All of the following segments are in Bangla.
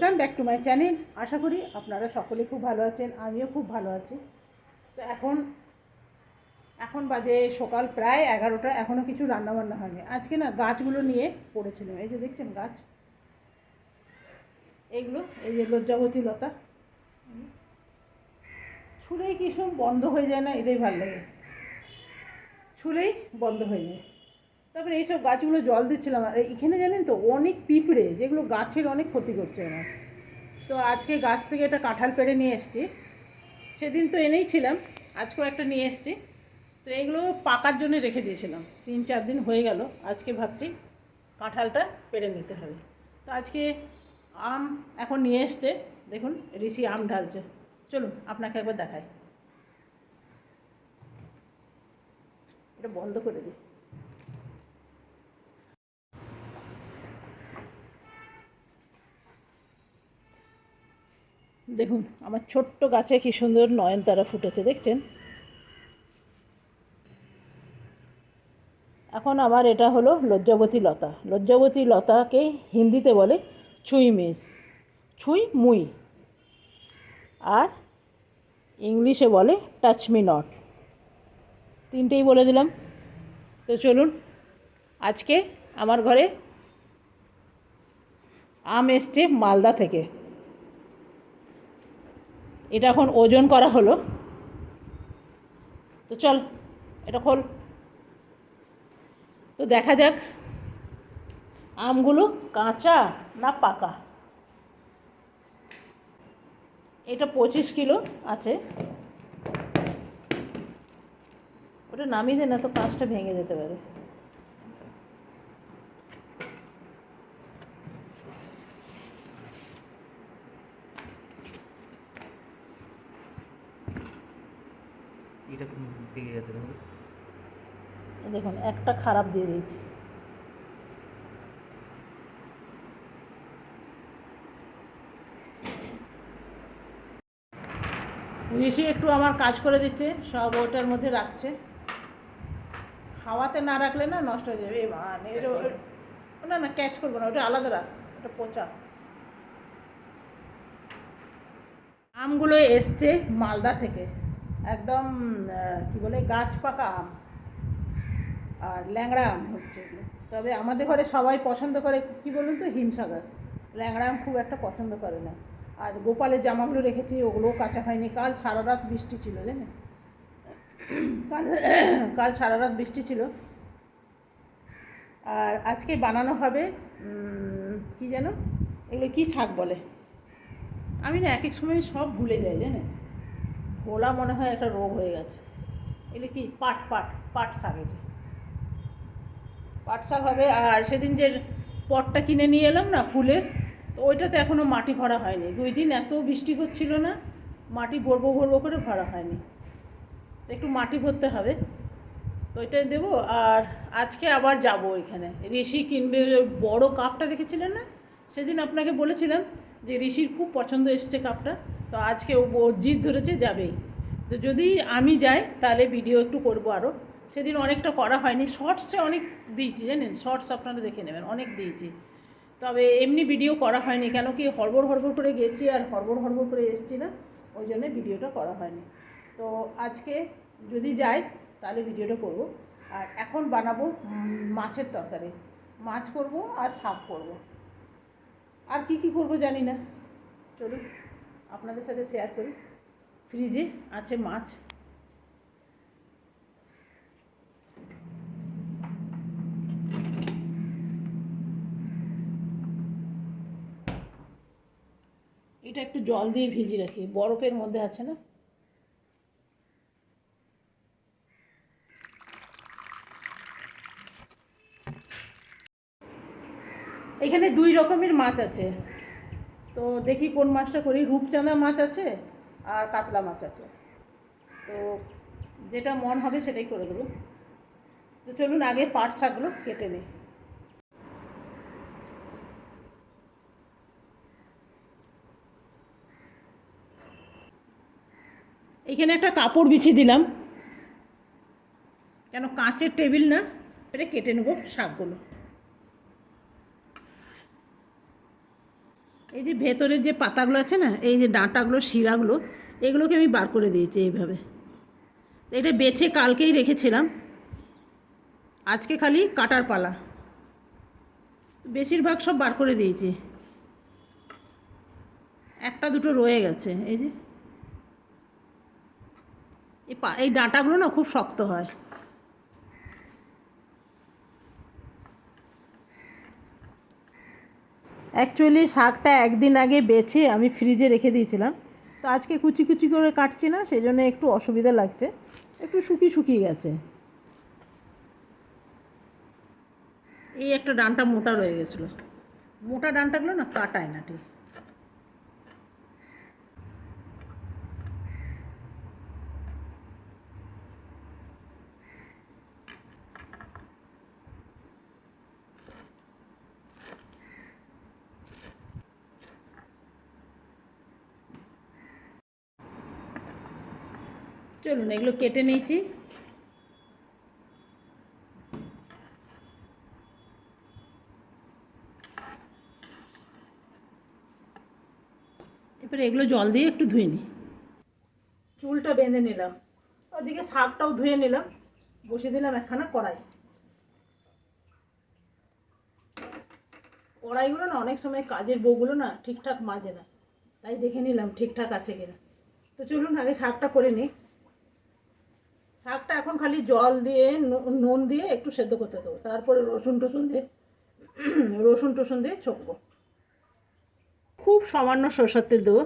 Welcome back to my channel. আশা করি আপনারা সকলে খুব ভালো আছেন, আমিও খুব ভালো আছি। তো এখন এখন বাজে সকাল প্রায় এগারোটা এখনও কিছু রান্নাবান্না হয়নি। আজকে না গাছগুলো নিয়ে পড়েছিলাম। এই যে দেখছেন গাছ? এইগুলো এই যে লজ্জাবতী লতা। ছুলেই কি বন্ধ হয়ে যায় না? এটাই ভালো লাগে। ছুলেই বন্ধ হয়ে যায়। তারপরে এইসব গাছগুলো জল দিচ্ছিলাম। আর এখানে জানেন তো, অনেক পিঁপড়ে, যেগুলো গাছের অনেক ক্ষতি করছে আমার তো আজকে গাছ থেকে একটা কাঁঠাল পেড়ে নিয়ে এসেছি। সেদিন তো এনেই ছিলাম, আজকেও একটা নিয়ে এসেছি। তো এগুলো পাকার জন্য রেখে দিয়েছিলাম। তিন চার দিন হয়ে গেল, আজকে ভাবছি কাঁঠালটা পেড়ে নিতে হবে। তো আজকে আম এখন নিয়ে এসছে, দেখুন, ঋষি আম ঢালছে। চলুন, আপনাকে একবার দেখাই। এটা বন্ধ করে দিই। দেখুন, আমার ছোট্ট গাছে কি সুন্দর নয়নতারা ফুটেছে, দেখছেন? এখন আমার এটা হলো লজ্জাবতী লতা। লজ্জাবতী লতাকে হিন্দিতে বলে ছুঁই মেজ। ছুঁই মুই। আর ইংলিশে বলে টাচ মি নট তিনটেই বলে দিলাম। তো চলুন, আজকে আমার ঘরে আম এসছে মালদা থেকে। এটা এখন ওজন করা হলো। তো চল, এটা খোল। তো দেখা যাক, আমগুলো কাঁচা না পাকা? এটা পঁচিশ কিলো আছে। ওটা নামিয়ে দে না তো কাঁচটা ভেঙে যেতে পারে। এটা পেকে গেছে দেখুন। একটা খারাপ দিয়ে দিয়েছি। ঋষি একটু আমার কাজ করে দিচ্ছে সব ওটার মধ্যে রাখছে। হাওয়াতে না রাখলে না নষ্ট হয়ে যাবে। মানে না না ক্যাচ করব না ওটা আলাদা রাখ ওটা পচা। আমগুলো এসছে মালদা থেকে। একদম কি বলে, গাছ পাকা আম আর ল্যাংড়া আম হচ্ছে তবে আমাদের ঘরে সবাই পছন্দ করে, কি বলুন তো, হিমসাগর। ল্যাংড়া আম খুব একটা পছন্দ করে না। আর গোপালের জামাগুলো রেখেছি, ওগুলোও কাঁচা হয়নি। কাল সারা রাত বৃষ্টি ছিল, জানেন? কাল কাল সারা রাত বৃষ্টি ছিল। আর আজকে বানানো হবে কি যেন? এগুলো কি শাক বলে? আমি না এক এক সময় সব ভুলে যাই, জানেন? ভোলা মনে হয় একটা রোগ হয়ে গেছে। এগুলো কি পাট পাট পাট শাক এটা? পাট শাক হবে, আর সেদিন যে পটটা কিনে নিয়ে এলাম না ফুলের তো ওইটাতে এখনও মাটি ভরা হয়নি। দুই দিন এত বৃষ্টি হচ্ছিল না, মাটি ভরবো ভরবো করে ভরা হয়নি। একটু মাটি ভরতে হবে, তো ওইটাই দেবো। আর আজকে আবার যাব ওইখানে ঋষি কিনবে বড় কাপটা দেখেছিলেন না? সেদিন আপনাকে বলেছিলাম যে ঋষির খুব পছন্দ এসছে কাপটা। তো আজকে ও জিদ ধরেছে যাবেই। তো যদি আমি যাই, তাহলে ভিডিও একটু করব আরও সেদিন অনেকটা করা হয়নি। শর্টসে অনেক দিয়েছি, জানেন? শর্টস আপনারা দেখে নেবেন, অনেক দিয়েছি। তবে এমনি ভিডিও করা হয়নি, কেন কি হড়বড় হড়বড় করে গেছি আর হড়বড় হড়বড় করে এসেছি না? ওই জন্য ভিডিওটা করা হয়নি। তো আজকে যদি যাই, তাহলে ভিডিওটা করব। আর এখন বানাবো মাছের তরকারি। মাছ করব আর শাক করব। আর কি কি করব জানি না। চলুন। আপনাদের সাথে শেয়ার করি। ফ্রিজে আছে মাছ। এটা একটু জল দিয়ে ভিজিয়ে রাখি, বরফের মধ্যে আছে না? এখানে দুই রকমের মাছ আছে। তো দেখি কোন মাছটা করি। রূপচাঁদা মাছ আছে আর কাতলা মাছ আছে। তো যেটা মন হবে সেটাই করে দেবো। তো চলুন আগে পাট শাকগুলো কেটে নিই। এখানে একটা কাপড় বিছিয়ে দিলাম। কেন কাঁচের টেবিল না, এটা কেটে নেব শাকগুলো। এই যে ভেতরের যে পাতাগুলো আছে না, এই যে ডাঁটাগুলো, শিরাগুলো, এগুলোকে আমি বার করে দিয়েছি এইভাবে। এটা বেছে কালকেই রেখেছিলাম। আজকে খালি কাটার পালা। বেশিরভাগ সব বার করে দিয়েছি। একটা দুটো রয়ে গেছে, এই যে। এই ডাঁটাগুলো না খুব শক্ত হয়। অ্যাকচুয়ালি শাকটা একদিন আগে বেছে আমি ফ্রিজে রেখে দিয়েছিলাম। তো আজকে কুচি কুচি করে কাটছি না সেই জন্য একটু অসুবিধা লাগছে। একটু শুকিয়ে শুকিয়ে গেছে। এই একটা ডানটা মোটা রয়ে গেছিল। মোটা ডানটাগুলো না কাটায় না ঠিক। চলুন, এগুলো কেটে নিয়েছি। এবারে এগুলো জল দিয়ে একটু ধুয়ে নিই। চুলটা বেঁধে নিলাম। ওদিকে শাকটাও ধুয়ে নিলাম। বসিয়ে দিলাম একখানা কড়াই। কড়াইগুলো না অনেক সময় কাজের বউগুলো না ঠিকঠাক মাজে না। তাই দেখে নিলাম ঠিকঠাক আছে কিনা। তো চলুন, আগে শাকটা করে নিই। শাকটা এখন খালি জল দিয়ে নুন দিয়ে একটু সেদ্ধ করতে দেবো। তারপরে রসুন টসুন দিয়ে, রসুন টসুন দিয়ে ছকবো। খুব সামান্য সরষের তেল দেবো।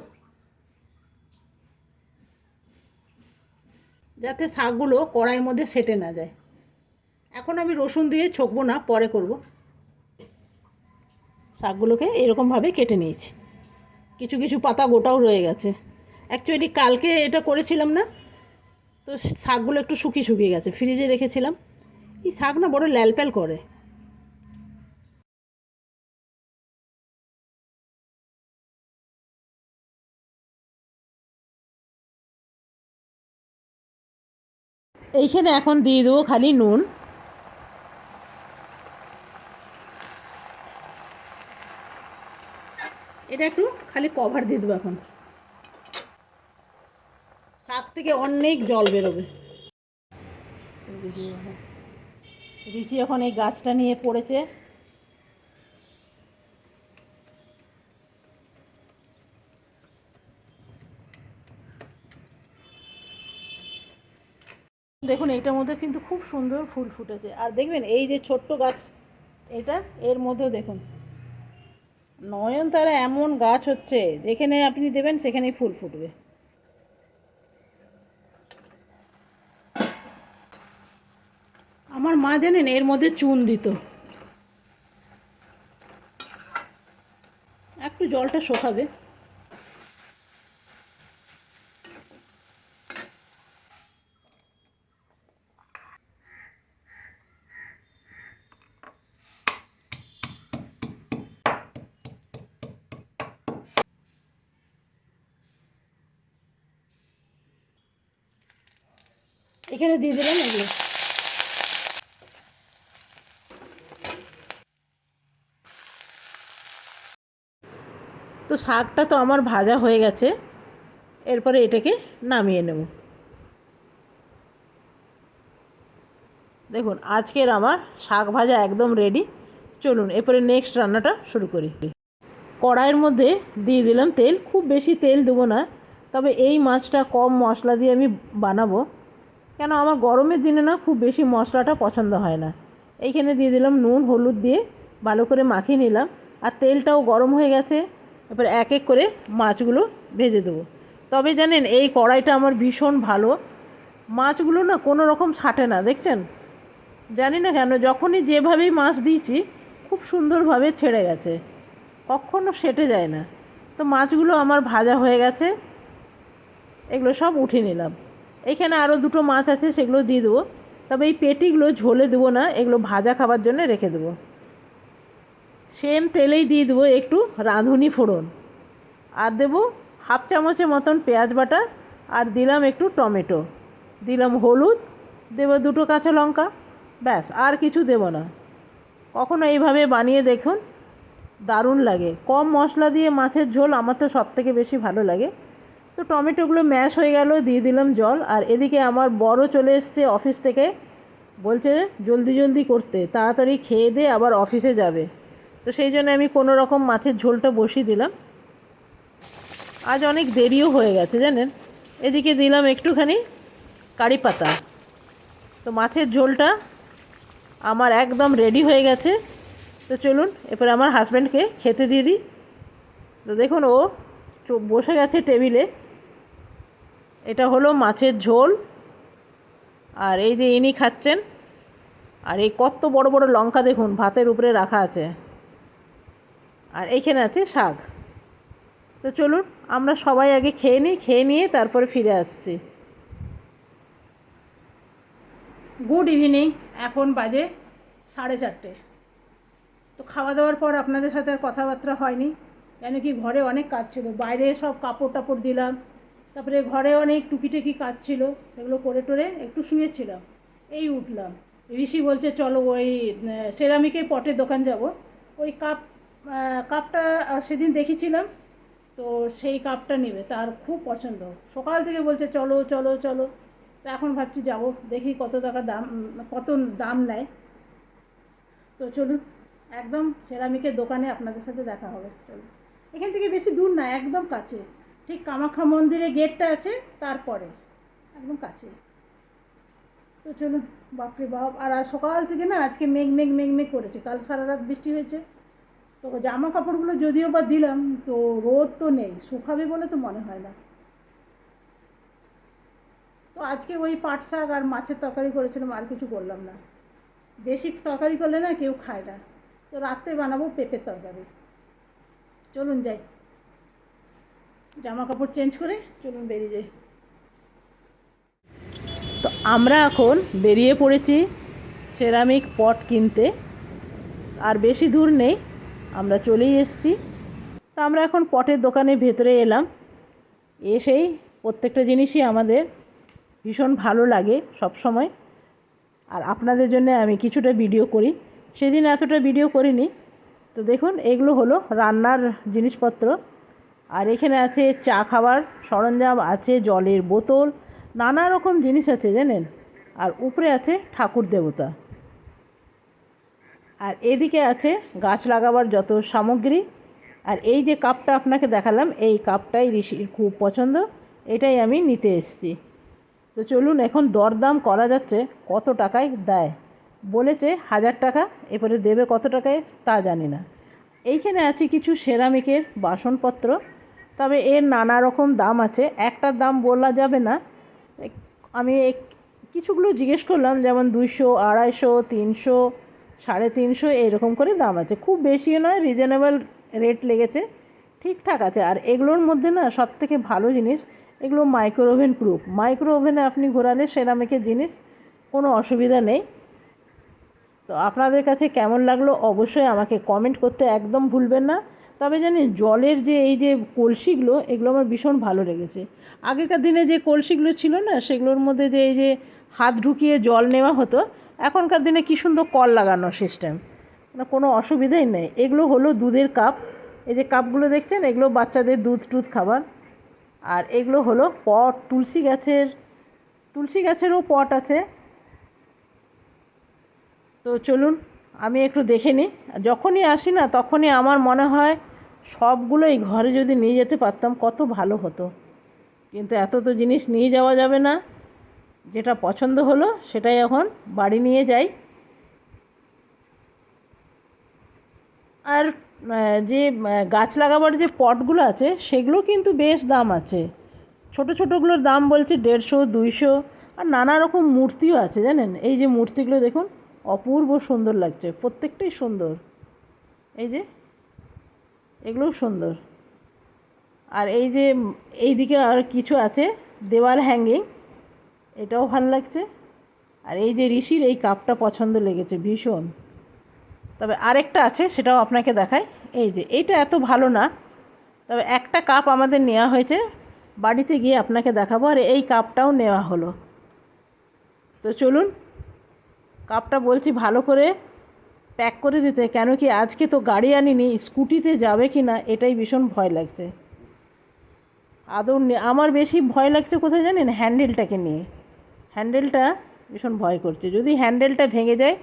যাতে শাকগুলো কড়াইয়ের মধ্যে সেটে না যায়। এখন আমি রসুন দিয়ে ছকবো না, পরে করব। শাকগুলোকে এরকমভাবে কেটে নিয়েছি। কিছু কিছু পাতা গোটাও রয়ে গেছে। অ্যাকচুয়ালি কালকে এটা করেছিলাম না তো শাকগুলো একটু শুকিয়ে শুকিয়ে গেছে। ফ্রিজে রেখেছিলাম। এই শাক না বড় ল্যালপ্যাল করে। এইখানে এখন দিয়ে দেবো খালি নুন। এটা একটু খালি কভার দিয়ে দেবো এখন। থেকে অনেক জল বেরোবে। ঋষি এখন এই গাছটা নিয়ে পড়েছে। দেখুন, এইটার মধ্যে কিন্তু খুব সুন্দর ফুল ফুটেছে। আর দেখবেন, এই যে ছোট্ট গাছ, এটা এর মধ্যেও দেখুন। নয়নতারা এমন গাছ হচ্ছে, যেখানে আপনি দেবেন, সেখানেই ফুল ফুটবে আমার মা জানেন এর মধ্যে চুন দিত। একটু জলটা শোকাবে। এখানে দিয়ে দিলাম এগুলো। তো শাকটা তো আমার ভাজা হয়ে গেছে। এরপরে এটাকে নামিয়ে নেব। দেখুন, আজকের আমার শাক ভাজা একদম রেডি চলুন, এরপরে নেক্সট রান্নাটা শুরু করি। কড়াইয়ের মধ্যে দিয়ে দিলাম তেল। খুব বেশি তেল দেবো না, তবে এই মাছটা কম মশলা দিয়ে আমি বানাবো। কেন, আমার গরমের দিনে না খুব বেশি মশলাটা পছন্দ হয় না। এইখানে দিয়ে দিলাম নুন, হলুদ দিয়ে ভালো করে মাখিয়ে নিলাম। আর তেলটাও গরম হয়ে গেছে। এবার এক এক করে মাছগুলো ভেজে দেবো। তবে জানেন, এই কড়াইটা আমার ভীষণ ভালো। মাছগুলো না কোনো রকম ছাটে না, দেখছেন? জানি না কেন, যখনই যেভাবেই মাছ দিয়েছি, খুব সুন্দরভাবে ছেড়ে গেছে। কখনো সেটে যায় না। তো মাছগুলো আমার ভাজা হয়ে গেছে। এগুলো সব উঠে নিলাম। এইখানে আরও দুটো মাছ আছে, সেগুলো দিয়ে দেবো। তবে এই পেটিগুলো ঝোলে দেবো না, এগুলো ভাজা খাবার জন্য রেখে দেবো। সেম তেলেই দিয়ে দেবো একটু রাঁধুনি ফোড়ন। আর দেবো হাফ চামচের মতন পেঁয়াজ বাটা আর দিলাম একটু টমেটো। দিলাম হলুদ, দেবো দুটো কাঁচা লঙ্কা, ব্যাস, আর কিছু দেবো না। কখনো এইভাবে বানিয়ে দেখুন, দারুণ লাগে। কম মশলা দিয়ে মাছের ঝোল আমার তো সব থেকে বেশি ভালো লাগে। তো টমেটোগুলো ম্যাশ হয়ে গেল, দিয়ে দিলাম জল। আর এদিকে আমার বড় চলে এসছে অফিস থেকে, বলছে জলদি জলদি করতে, তাড়াতাড়ি খেয়ে দিয়ে আবার অফিসে যাবে। তো সেই জন্য আমি কোনো রকম মাছের ঝোলটা বসিয়ে দিলাম। আজ অনেক দেরিও হয়ে গেছে, জানেন? এদিকে দিলাম একটুখানি কারি পাতা। তো মাছের ঝোলটা আমার একদম রেডি হয়ে গেছে। তো চলুন, এরপরে আমার হাজব্যান্ডকে খেতে দিয়ে দিই। তো দেখুন, ও বসে গেছে টেবিলে এটা হলো মাছের ঝোল। আর এই যে ইনি খাচ্ছেন, আর এই কত বড় বড় লঙ্কা দেখুন, ভাতের উপরে রাখা আছে। আর এইখানে আছে শাক। তো চলুন, আমরা সবাই আগে খেয়ে নিই, খেয়ে নিয়ে তারপরে ফিরে আসছি। গুড ইভিনিং এখন বাজে সাড়ে চারটে। তো খাওয়া দাওয়ার পর আপনাদের সাথে আর কথাবার্তা হয়নি। কেন কি ঘরে অনেক কাজ ছিল, বাইরে সব কাপড় টাপড় দিলাম, তারপরে ঘরে অনেক টুকিটাকি কাজ ছিল, সেগুলো করে টোরে একটু শুয়েছিলাম, এই উঠলাম। ঋষি বলছে, চলো ওই সেরামিকের পটের দোকান যাব। ওই কাপ কাপটা সেদিন দেখেছিলাম। তো সেই কাপটা নেবে তার খুব পছন্দ। সকাল থেকে বলছে, চলো চলো চলো। তো এখন ভাবছি যাব, দেখি কত টাকা দাম, কত দাম নেয়। তো চলুন, একদম সেরামিকের দোকানে আপনাদের সাথে দেখা হবে। চলুন। এখান থেকে বেশি দূর না, একদম কাছে। ঠিক কামাখ্যা মন্দিরে গেটটা আছে, তারপরে। একদম কাছে। তো চলুন, বাপরে বাপ। আর সকাল থেকে না, আজকে মেঘ মেঘ মেঘ মেঘ করেছে। কাল সারা রাত বৃষ্টি হয়েছে। তো জামা কাপড়গুলো যদিও বা দিলাম, তো রোদ তো নেই, শুকাবে বলে তো মনে হয় না। তো আজকে ওই পাট শাক আর মাছের তরকারি করেছিলাম, আর কিছু করলাম না। বেশি তরকারি করলে না কেউ খায় না। তো রাত্রে বানাবো পেঁপের তরকারি। চলুন যাই। জামা কাপড় চেঞ্জ করে চলুন বেরিয়ে যাই। তো আমরা এখন বেরিয়ে পড়েছি সেরামিক পট কিনতে, আর বেশি দূর নেই আমরা চলেই এসেছি। তো আমরা এখন পটের দোকানের ভেতরে এলাম। এসেই প্রত্যেকটা জিনিসই আমাদের ভীষণ ভালো লাগে সব সময় আর আপনাদের জন্য আমি কিছুটা ভিডিও করি। সেদিন এতটা ভিডিও করিনি। তো দেখুন, এগুলো হলো রান্নার জিনিসপত্র। আর এখানে আছে চা খাবার, সরঞ্জাম আছে, জলের বোতল, নানা রকম জিনিস আছে জানেন। আর উপরে আছে ঠাকুর দেবতা। আর এদিকে আছে গাছ লাগাবার যত সামগ্রী। আর এই যে কাপটা আপনাকে দেখালাম, এই কাপটাই ঋষির খুব পছন্দ। এটাই আমি নিতে এসেছি। তো চলুন এখন দরদাম করা যাচ্ছে, কত টাকায় দেয়? বলেছে হাজার টাকা, এরপরে দেবে কত টাকায় তা জানি না। এইখানে আছে কিছু সেরামিকের বাসনপত্র, তবে এর নানা রকম দাম আছে। একটার দাম বলা যাবে না। আমি কিছুগুলো জিজ্ঞেস করলাম, যেমন দুইশো, আড়াইশো, তিনশো সাড়ে তিনশো এরকম করে দাম আছে। খুব বেশিও নয় রিজনেবল রেট লেগেছে। ঠিকঠাক আছে। আর এগুলোর মধ্যে না সব থেকে ভালো জিনিস, এগুলো মাইক্রো ওভেন প্রুফ মাইক্রো ওভেনে আপনি ঘোরালে সেরামিকের জিনিস কোনো অসুবিধা নেই। তো আপনাদের কাছে কেমন লাগল অবশ্যই আমাকে কমেন্ট করতে একদম ভুলবেন না। তবে জানি জলের যে এই যে কলসিগুলো, এগুলো আমার ভীষণ ভালো লেগেছে। আগেকার দিনে যে কলসিগুলো ছিল না, সেগুলোর মধ্যে যে এই যে হাত ঢুকিয়ে জল নেওয়া হতো এখনকার দিনে কী সুন্দর কল লাগানো সিস্টেম মানে কোনো অসুবিধাই নেই। এগুলো হলো দুধের কাপ এই যে কাপগুলো দেখছেন, এগুলো বাচ্চাদের দুধ টুধ খাবার। আর এগুলো হলো পট, তুলসী গাছের, তুলসী গাছেরও পট আছে। তো চলুন, আমি একটু দেখে নিই। যখনই আসি না, তখনই আমার মনে হয় সবগুলোই ঘরে যদি নিয়ে যেতে পারতাম, কত ভালো হতো। কিন্তু এত তো জিনিস নিয়ে যাওয়া যাবে না। যেটা পছন্দ হলো সেটাই এখন বাড়ি নিয়ে যাই। আর যে গাছ লাগাবার যে পটগুলো আছে সেগুলো কিন্তু বেশ দাম আছে। ছোট ছোটোগুলোর দাম বলছে দেড়শো, দুইশো আর নানা রকম মূর্তিও আছে জানেন? এই যে মূর্তিগুলো দেখুন, অপূর্ব সুন্দর লাগছে, প্রত্যেকটাই সুন্দর। এই যে, এগুলোও সুন্দর। আর এই যে, এইদিকে আর কিছু আছে, দেওয়াল হ্যাঙ্গিং এটাও ভালো লাগছে। আর এই যে ঋষির এই কাপটা পছন্দ লেগেছে, ভীষণ। তবে আরেকটা আছে, সেটাও আপনাকে দেখাই। এই যে, এইটা এত ভালো না। তবে একটা কাপ আমাদের নেওয়া হয়েছে। বাড়িতে গিয়ে আপনাকে দেখাবো, আর এই কাপটাও নেওয়া হলো। তো চলুন, কাপটা বলছি ভালো করে প্যাক করে দিতে, কেন কি আজকে তো গাড়ি আনিনি, স্কুটিতে যাবে কি না, এটাই ভীষণ ভয় লাগছে। আদৌ আমার বেশি ভয় লাগছে কোথায় জানেন? হ্যান্ডেলটাকে নিয়ে। হ্যান্ডেলটা ভীষণ ভয় করছে। যদি হ্যান্ডেলটা ভেঙে যায়,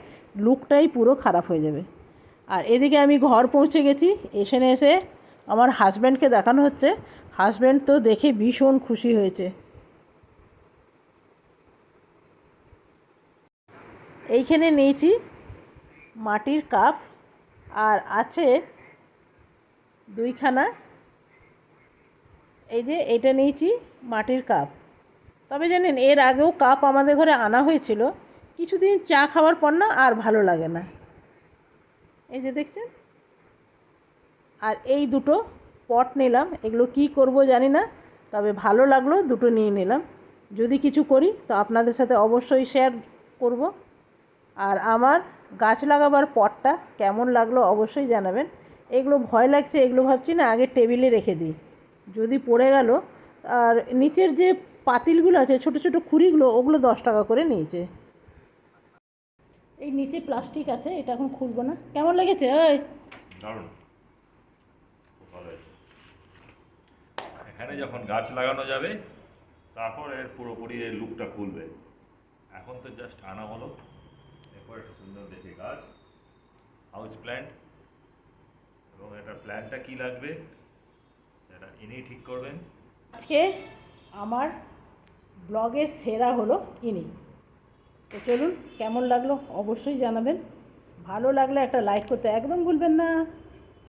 লুকটাই পুরো খারাপ হয়ে যাবে। আর এদিকে আমি ঘর পৌঁছে গেছি। এখানে এসে আমার হাজব্যান্ডকে দেখানো হচ্ছে। হাজব্যান্ড তো দেখে ভীষণ খুশি হয়েছে। এইখানে নিয়েছি মাটির কাপ আর আছে দুইখানা। এই যে এটা নিয়েছি মাটির কাপ। তবে জানেন, এর আগেও কাপ আমাদের ঘরে আনা হয়েছিল। কিছুদিন চা খাওয়ার পর না আর ভালো লাগে না। এই যে দেখছেন? আর এই দুটো পট নিলাম। এগুলো কি করব জানি না, তবে ভালো লাগল দুটো নিয়ে নিলাম। যদি কিছু করি, তো আপনাদের সাথে অবশ্যই শেয়ার করব। আর আমার গাছ লাগাবার পটটা কেমন লাগল অবশ্যই জানাবেন। এগুলো ভয় লাগছে, এগুলো ভাবছি না আগে টেবিলে রেখে দিই। যদি পড়ে গেল, আর নিচের যে পাতিলগুলো আছে ছোট ছোট খুঁড়িগুলো ওগুলো দশ টাকা করে নিয়েছে। এই নিচে প্লাস্টিক আছে এটা এখন খুলবো না। কেমন লেগেছে? ওই। দারুণ। এখানে যখন গাছ লাগানো যাবে তারপর এর পুরোপুরি এর লুকটা খুলবে। এখন তো জাস্ট আনা হলো। এরপর একটা সুন্দর দেখে গাছ হাউস প্ল্যান্ট এবং এটার প্ল্যানটা কি লাগবে সেটা ইনিই ঠিক করবেন। আজকে আমার ব্লগের সেরা হলো ইনি। তো চলুন, কেমন লাগল অবশ্যই জানাবেন। ভালো লাগলে একটা লাইক করতে একদম ভুলবেন না।